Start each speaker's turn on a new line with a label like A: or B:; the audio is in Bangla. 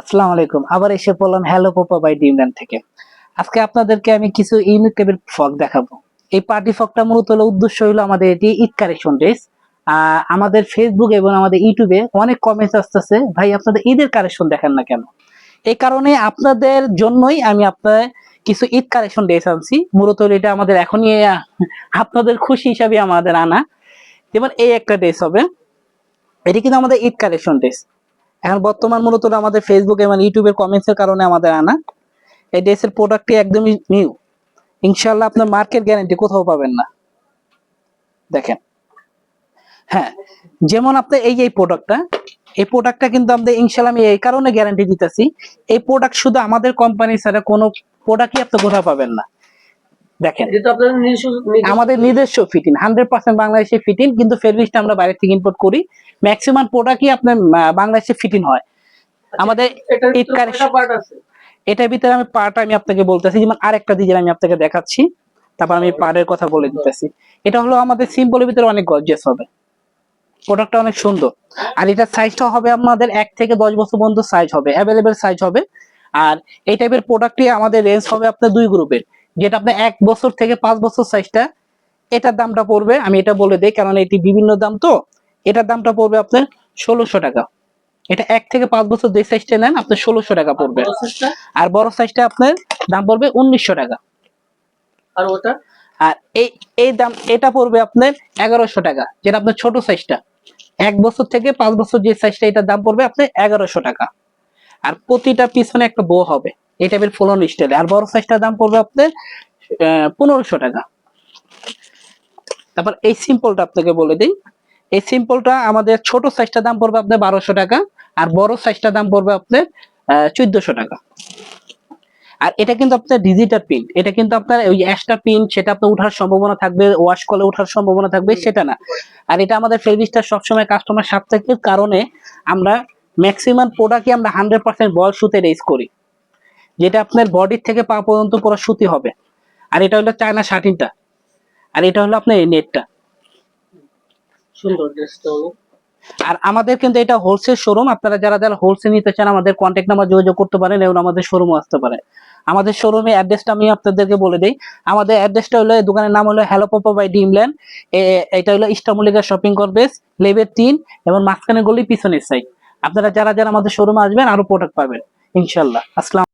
A: আসসালামু আলাইকুম। আবার এসে পড়লাম হ্যালো পোপা বাই ডিমল্যান্ড থেকে। আজকে আপনাদেরকে আমি কিছু ইউনিক ফগ দেখাবো। এই পার্টি ফগটা মূলত হলো উদ্দেশ্য হলো আমাদের এটি ঈদ কালেকশন ড্রেস। আমাদের ফেসবুক এবং আমাদের ইউটিউবে অনেক কমেন্টস আসতেছে, ভাই, আপনাদের ঈদের কারেকশন দেখান না কেন? এই কারণে আপনাদের জন্যই আমি আপনার কিছু ঈদ কালেকশন ড্রেস আনছি। মূলত এটা আমাদের এখনই আপনাদের খুশি হিসাবে আমাদের আনা। যেমন এই একটা ড্রেস হবে। এটি কিন্তু আমাদের ঈদ কালেকশন ড্রেস। এখন বর্তমান মূলত আমাদের ফেসবুক এবং ইউটিউবের কমেন্টস এর কারণে আমাদের আনা। এই ড্রেসের প্রোডাক্টটি একদমই নিউ ইনশাল্লাহ আপনার মার্কেট গ্যারান্টি কোথাও পাবেন না। দেখেন। হ্যাঁ যেমন আপনার এই এই প্রোডাক্টটা এই প্রোডাক্টটা কিন্তু আমাদের ইনশাল্লাহ আমি এই কারণে গ্যারান্টি দিতেছি, এই প্রোডাক্ট শুধু আমাদের কোম্পানি ছাড়া কোনো প্রোডাক্টই আপনি কোথাও পাবেন না। দেখেন। আমাদের নিজস্ব ফিটিং হান্ড্রেড পার্সেন্ট বাংলাদেশে ফিটিং কিন্তু ফেব্রিকটা আমরা বাইরে থেকে ইম্পোর্ট করি। ম্যাক্সিমাম প্রোডাক্টই আপনার বাংলাদেশে ফিটিং হয়। আমাদের
B: এটার ভিতরে
A: এটার আমি পার্ট আমি আপনাকে বলতেছি যেমন আরেকটা ডিজাইন আমি আপনাকে দেখাচ্ছি। তারপর আমি পার্টের কথা বলে দিতেছি। এটা হলো আমাদের সিম্পলের ভিতরে অনেক গর্জিয়াস হবে। প্রোডাক্টটা অনেক সুন্দর। আর এটার সাইজটা হবে আমাদের এক থেকে দশ বছর পর্যন্ত সাইজ হবে অ্যাভেলেবেল সাইজ হবে। আর এই টাইপের প্রোডাক্টটি আমাদের রেঞ্জ হবে আপনার দুই গ্রুপের যেটা আপনার এক বছর থেকে পাঁচ বছর সাইজটা এটার দামটা পড়বে আমি এটা বলে দিই কারণ এটি বিভিন্ন দাম তো এটার দামটা পড়বে আপনার ষোলোশো টাকা। এটা এক থেকে পাঁচ বছর যে সাইজটা নেন আপনার ষোলোশো টাকা পড়বে। আর বড় সাইজটা আপনার দাম পড়বে উনিশশো টাকা।
B: আর ওটা?
A: আর এই এই দাম এটা পড়বে আপনার এগারোশো টাকা যেটা আপনার ছোট সাইজটা এক বছর থেকে পাঁচ বছর যে সাইজটা এটার দাম পড়বে আপনার এগারোশো টাকা। আর প্রতিটা পিছনে একটা বো হবে। এই টাইপের ফোলন স্টাইলে আর বড় সাইজটার দাম পড়বে আপনার পনেরোশো টাকা। তারপর এই সিম্পলটা আপনাকে বলে দিই। এই সিম্পলটা আমাদের ছোট সাইজটার দাম পড়বে আপনার বারোশো টাকা আর বড় সাইজটার দাম পড়বে আপনার চোদ্দশো টাকা। আর এটা কিন্তু আপনার ডিজিটাল প্রিন্ট এটা কিন্তু আপনার ওই অ্যাশটা প্রিন্ট সেটা আপনার ওঠার সম্ভাবনা থাকবে ওয়াশ করলে ওঠার সম্ভাবনা থাকবে সেটা না। আর এটা আমাদের ফেব্রিকটা সবসময় কাস্টমার সাপ্তাহিকের কারণে আমরা ম্যাক্সিমাম প্রোডাক্টই আমরা হান্ড্রেড পার্সেন্ট বল সুতে রেস করি। যেটা আপনার বডির থেকে পা পর্যন্ত পুরো সুতি হবে। আর এটা হলো চায়না শার্টিনটা। আর এটা হলো আপনার নেটটা।
B: সুন্দর ড্রেসটা
A: আর আমাদের কিন্তু এটা হোলসেল শোরুম আপনারা যারা যারা হোলসেল নিতে চান আমাদের কন্ট্যাক্ট নাম্বার যোগাযোগ করতে পারেন এবং আমাদের শোরুমে আসতে পারে। আমাদের শোরুমে অ্যাড্রেসটা আমি আপনাদেরকে বলে দিই। আমাদের অ্যাড্রেসটা হলো দোকানের নাম হলো হ্যালো পোপো বাই ডিমল্যান্ড এটা হলো ইস্টামলিকা শপিং কমপ্লেক্স লেভেল তিন এবং মাঝখানে গলি পিছনের সাইড আপনারা যারা যারা আমাদের শোরুমে আসবেন আরও প্রোডাক্ট পাবেন ইনশাল্লাহ আসসালাম